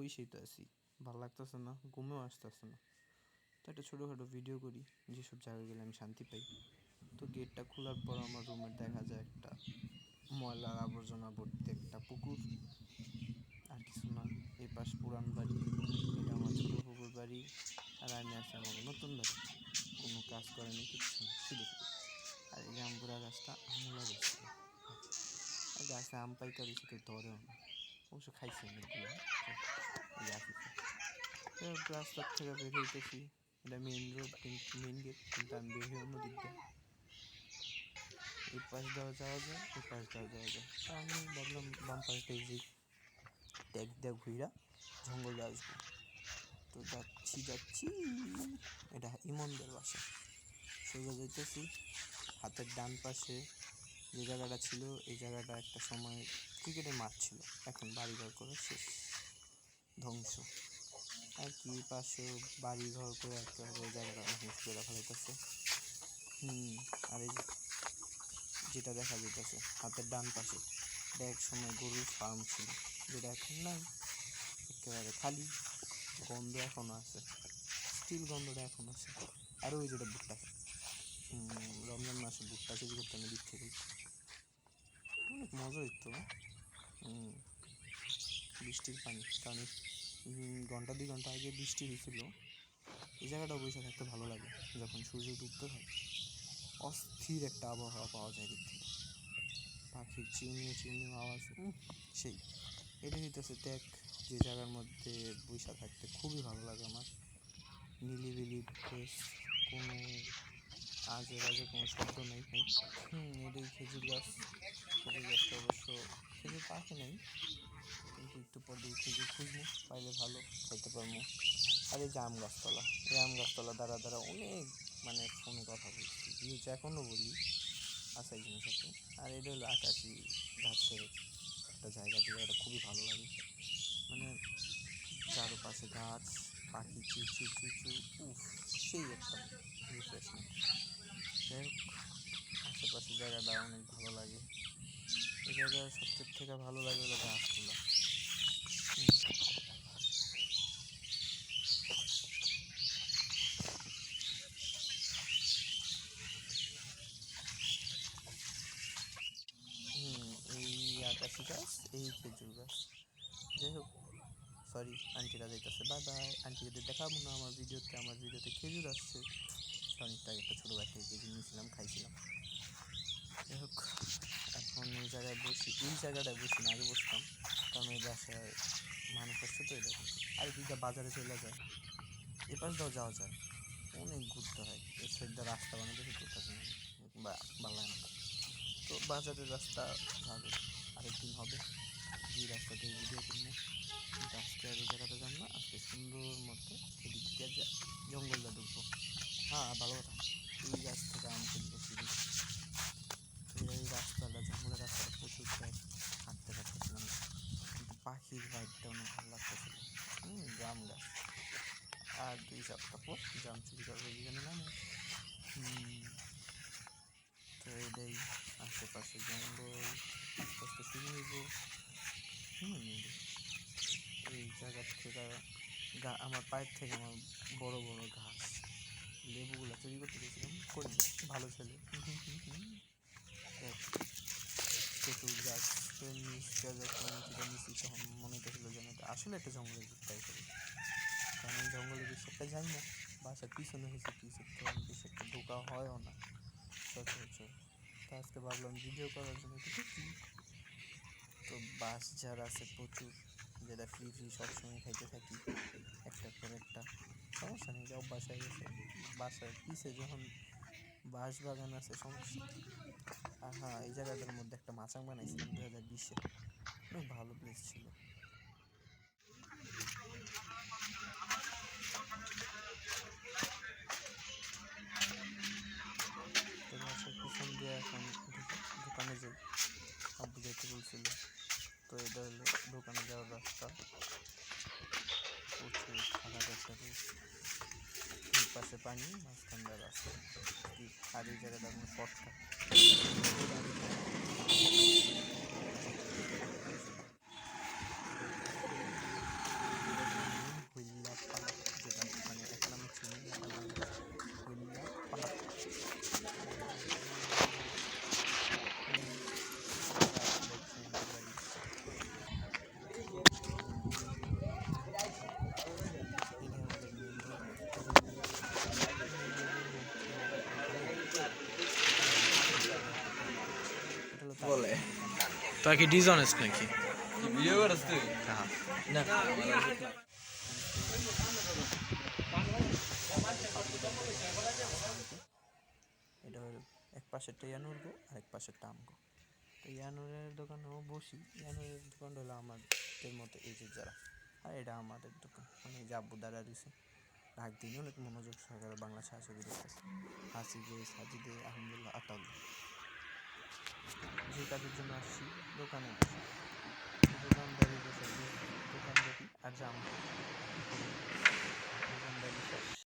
বইসেই তো আছি। ভালো লাগতেছে না, ঘুমেও আসতেছে না। তো একটা ছোটোখাটো ভিডিও করি, যেসব জায়গায় গেলে আমি শান্তি পাই। তো গেটটা খোলার পর আমার রুমের দেখা যায় একটা ময়লার আবর্জনা ভর্তি একটা পুকুর। আর কিছু না এই পাশ পুরান বাড়ি, এটা আমার ছোটো পুকুর বাড়ি। আর আমি আছি আমার নতুন বাড়ি। কোনো কাজ করেনি কিচ্ছু না শুধু শুধু। আর এই জামপুরা গাছটা আমলা গাছে আম পাইকা দিয়েছে কেউ ধরেও না। অবশ্য খাইছি অনেকগুলো রাস্তার থেকে এটা মেইন রোড পাশ দেওয়া যাওয়া যায় দেওয়া যাওয়া যায়। তা আমি বাম তো যাচ্ছি যাচ্ছি, এটা ইমনদের বাসা। যাইতেছি, হাতের ডান পাশে যে জায়গাটা ছিল, এই জায়গাটা একটা সময় ক্রিকেটের মাঠ ছিল। এখন বাড়িঘর করে শেষ। ধ্বংস। আর কি পাশে বাড়িঘর করে একেবারে ওই জায়গাটা ধ্বংস করে ফেলাইতেছে হুম, আর এই যেটা দেখা যাইতেছে, হাতের ডান পাশে এটা এক সময় গরুর ফার্ম ছিল, যেটা এখন নাই। একেবারে খালি। গন্ধ এখনও আছে। স্টিল গন্ধটা এখন আছে। আর ওই যেটা ভুট্টা। রমজান মাসে ভুট্টা চুরি করতে আমি থেকে অনেক মজা হইতো। বৃষ্টির পানি, কারণ ঘণ্টা দুই ঘণ্টা আগে বৃষ্টি হয়েছিল এই জায়গাটা বসে থাকতে ভালো লাগে, যখন সূর্য ডুবতে থাকে অস্থির একটা আবহাওয়া পাওয়া যায় থেকে। পাখির চিউনিয়ে চিউনিয়ে আওয়াজ সেই। এটা হইতেছে ট্যাগ যে জায়গার মধ্যে বৈশা থাকতে খুবই ভালো লাগে আমার। নিলিবিলি বেশ কোনো আজে বাজে কোনো শব্দ নেই হুম এটাই খেজুর গাছ, খেজুর গাছটা অবশ্য খেজুর পাখি নেই, কিন্তু একটু পর দিয়ে খেজুর খুঁজবো, পাইলে ভালো, খাইতে পারব। আর এই যে আম গাছতলা এই আম গাছতলা দ্বারা দ্বারা অনেক মানে ফোনে কথা বলছি ইউজ এখনও বলি আসাই জিনিস সাথে আর এটা হলো আকাশি গাছের একটা জায়গা যে জায়গাটা খুবই ভালো লাগে। মানে চারপাশে গাছ, পাখি, চু চু উফ, সেই একটা রিফ্রেশমেন্ট যাই হোক, আশেপাশের জায়গাটা অনেক ভালো লাগে। এই জায়গায় সবচেয়ে থেকে ভালো লাগে হলো গাছগুলো। এই আকাশি গাছ, এই খেজুর গাছ। যাই হোক সরি আন্টিরা যাইতেছে। বাই বাই আন্টিকে দেখাবো না আমার ভিডিওতে। আমার ভিডিওতে খেজুর আসছে। আগে একটা ছোটো বাচ্চা খেজুর নিয়েছিলাম, খাইছিলাম। যাই হোক এখন এই জায়গায় বসি। এই জায়গাটায় বসি না, আগে বসতাম। কারণ এই বাসায় মানুষ আসছে তো এরকম আর দুইটা বাজারে চলে যায়। এ পাশ দাও যাওয়া যায়। অনেক ঘুরতে হয়। এই সাইডটা রাস্তা বানাতে ঘুরতে না। বা ভালো না। তো বাজারের রাস্তা ভালো। আরেকদিন হবে। যে রাস্তাতে ভিডিও করব কিন্তু আজকে আর ওই জায়গাটা যাম না আজকে সুন্দর মতো এদিক দিয়ে যা- জঙ্গলটা ঢুকবো হ্যাঁ ভালো কথা এই গাছ থেকে আম তুলবো শুধু তো এই রাস্তাটা জঙ্গলের রাস্তাটা প্রচুর প্রায় হাঁটতে পারতেছিলাম না। কিন্তু পাখির ভাইবটা অনেক ভালো লাগতেছিল হুম জাম গাছ আর দুই সপ্তাহ পর জাম চুরি করব এখানে নামে হুম তো এটাই আশেপাশে জঙ্গল আস্তে আস্তে শুরু হইব হুম এই জায়গার থেকে গা, আমার পায়ের থেকে আমার বড় বড় ঘাস। লেবুগুলো চুরি করতে গেছিলাম, করি। ভালো ছেলে। তেঁতুল গাছ নিচটা যখন তখন মনে হতেছিল যেন আসলে একটা জঙ্গলের টাইপ হবে কারণ জঙ্গলের বেশি একটা যাই না, বাসার পিছনে হয়েছে পিছনে তো আমি বেশি একটা ঢোকা হয়ও না। সচরাচর। তো আজকে ভাবলাম ভিডিও করার জন্য একটু তো বাস যার আছে প্রচুর। যেটা ফ্রি ফ্রি সবসময় খাইতে থাকি একটার পর একটা। সমস্যা নেই অভ্যাস হয়ে গেছে। বাসার পিছে যখন বাঁশ বাগান আছে, সমস্যা। আর হ্যাঁ এই জায়গাটার মধ্যে একটা মাচাং বানাইছিলাম দু হাজার বিশে। অনেক ভালো প্লেস ছিল তো বাসার পিছন দিয়ে এখন ঢুকে- দোকানে যাই আব্বু যাইতে বলছিল তো এটা হলো দোকানে যাওয়ার রাস্তা প্রচুর খারাপ একটা রোড দুই পাশে পানি মাঝখান দিয়ে রাস্তা আর এই জায়গাটা কোনো শর্টকাট। তোরা কি ডিসঅনেস্ট নাকি? হ্যাঁ। এটা হলো এক পাশেরটা ইয়ানুর গো আর এক পাশেরটা আমগো তো ইয়ানুরের দোকানেও বসি, ইয়ানুরের দোকানটা হলো আমাদের মতো এজের যারা। আর এটা আমাদের দোকান মানে যে আব্বু দাঁড়া রয়েছে ডাক দিনে অনেক মনোযোগ সহকারে বাংলা সাহায্য করতেছে হাসি দে সাজি দে আলহামদুলিল্লাহ আতাল যে কাজের জন্য আসছি দোকানে দোকানদারি দোকানদারি দেখি আর জাম। দোকানদারি শেষ।